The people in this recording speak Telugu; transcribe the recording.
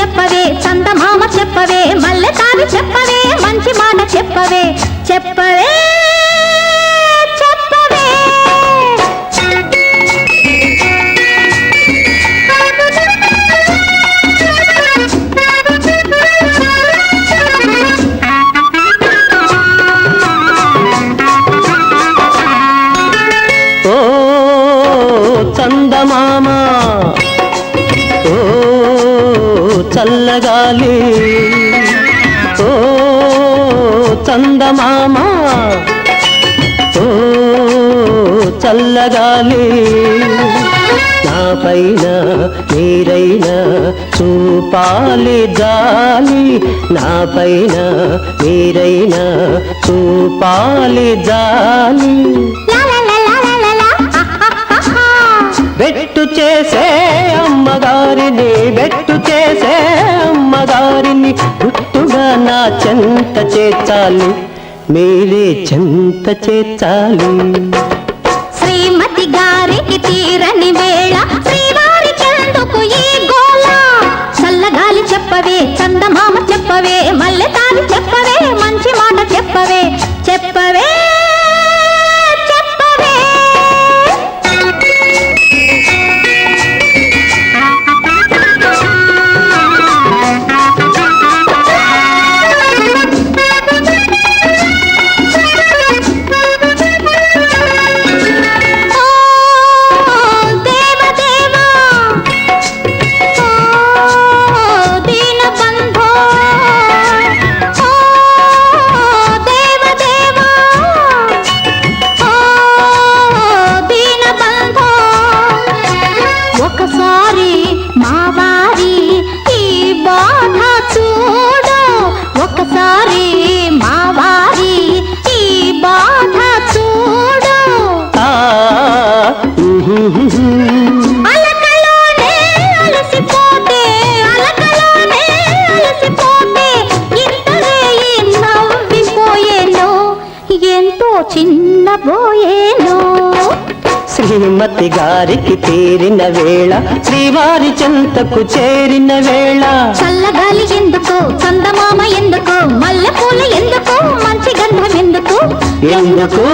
చెప్పవే చందమామ చెప్పవే మల్లె తాను చెప్పవే మంచి మాట చెప్పవే చెప్పవే. చల్లగాలి ఓ చందమామ ఓ చల్లగాలి నా పైన మీరైనా చూపాలి జాలి నా పైన మీరైనా చూపాలి జాలి. బెట్టు చేసే అమ్మగారిని చెంత చేర్చాలి మీరే చెంత చేర్చాలి. శ్రీమతి గారికి తీరని వేళ శ్రీవారి చెందుకు ఈ గోళ. చల్లగాలి చెప్పవే చందమామ చెప్పవే మల్లె తాను చెప్పవే చిన్నబోయేను శ్రీమతి గారికి తీరిన వేళ శ్రీవారి చెంతకు చేరిన వేళ. చల్లగాలి ఎందుకు చందమామ ఎందుకు మల్లెపూలు ఎందుకు మంచి గంధం ఎందుకు? ఎందుకు?